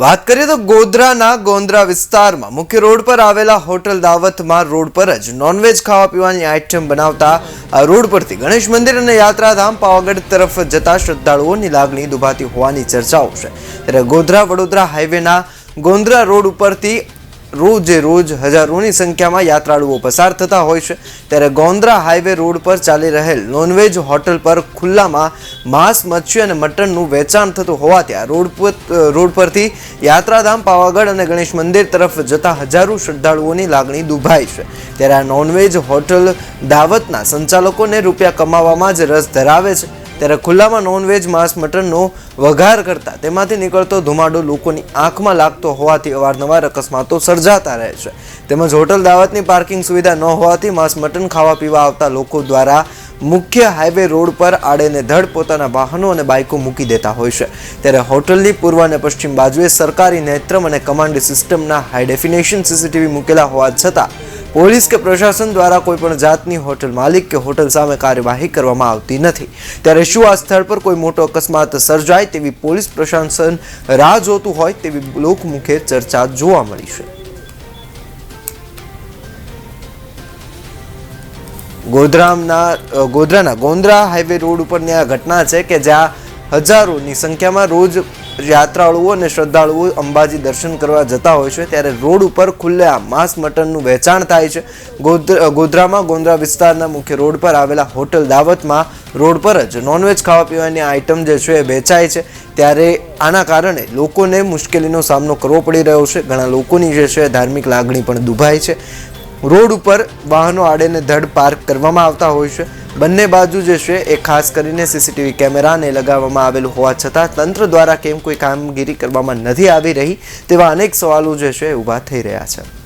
વાત કરીએ તો ગોધરાના ગોંદ્રા વિસ્તારમાં મુખ્ય રોડ પર આવેલા હોટલ દાવતમાં રોડ પર જ નોનવેજ ખાવા પીવાની આઇટમ બનાવતા આ રોડ પરથી ગણેશ મંદિર અને યાત્રાધામ પાવાગઢ તરફ જતા શ્રદ્ધાળુઓની લાગણી દુભાતી હોવાની ચર્ચાઓ છે. ત્યારે ગોધરા વડોદરા હાઈવેના ગોંદ્રા રોડ ઉપરથી રોજે રોજ હજારોની સંખ્યામાં યાત્રાળુઓ પસાર થતા હોય છે. ત્યારે ગોંદ્રા હાઈવે રોડ પર ચાલી રહેલ નોનવેજ હોટલ પર ખુલ્લામાં માંસ, મચ્છી અને મટનનું વેચાણ થતું હોવાથી આ રોડ પર, રોડ પરથી યાત્રાધામ પાવાગઢ અને ગણેશ મંદિર તરફ જતા હજારો શ્રદ્ધાળુઓની લાગણી દુભાઈ છે. ત્યારે આ નોનવેજ હોટલ દાવતના સંચાલકોને રૂપિયા કમાવામાં જ રસ ધરાવે છે. ત્યારે ખુલ્લામાં નોનવેજ માંસ, મટનનો વઘાર કરતા તેમાંથી નીકળતો ધુમાડો લોકોની આંખમાં લાગતો હોવાથી અવારનવાર અકસ્માતો સર્જાતા રહે છે. તેમજ હોટલ દાવતની પાર્કિંગ સુવિધા ન હોવાથી માંસ, મટન ખાવા પીવા આવતા લોકો દ્વારા મુખ્ય હાઈવે રોડ પર આડેને ધડ પોતાના વાહનો અને બાઇકો મૂકી દેતા હોય છે. ત્યારે હોટલની પૂર્વ અને પશ્ચિમ બાજુએ સરકારી નેત્રમ અને કમાન્ડ સિસ્ટમના હાઈ ડેફિનેશન સીસીટીવી મૂકેલા હોવા છતાં પોલીસ કે પ્રશાસન દ્વારા કોઈ પણ જાતની હોટલ માલિક કે હોટલ સામે કાર્યવાહી કરવામાં આવતી નથી. ત્યારે શું આ સ્થળ પર કોઈ મોટો અકસ્માત સર્જાય તેવી પોલીસ પ્રશાસન રાહ જોતું હોય તેવી લોકમુખે ચર્ચા જોવા મળી છે. ગોધરામના ગોધરાના ગોંદ્રા હાઈવે રોડ ઉપરની આ ઘટના છે કે જ્યાં હજારોની સંખ્યામાં રોજ યાત્રાળુઓ અને શ્રદ્ધાળુઓ અંબાજી દર્શન કરવા જતા હોય છે. ત્યારે રોડ ઉપર ખુલ્લા માંસ મટનનું વેચાણ થાય છે. ગોધ- ગોધરામાં ગોંદરા વિસ્તારના મુખ્ય રોડ પર આવેલા હોટલ દાવતમાં રોડ પર જ નોનવેજ ખાવા પીવાની આઇટમ જે છે એ વેચાય છે. ત્યારે આના કારણે લોકોને મુશ્કેલીનો સામનો કરવો પડી રહ્યો છે. ઘણા લોકોની જે છે ધાર્મિક લાગણી પણ દુભાય છે. રોડ ઉપર વાહનો આડેને ધડ પાર્ક કરવામાં આવતા હોય છે. બંને બાજુ જે છે, એ ખાસ કરીને સીસીટીવી કેમેરાને લગાવવામાં આવેલું હોવા છતાં તંત્ર દ્વારા કેમ કોઈ કામગીરી કરવામાં નથી આવી રહી તેવા અનેક સવાલો જે છે ઊભા થઈ રહ્યા છે.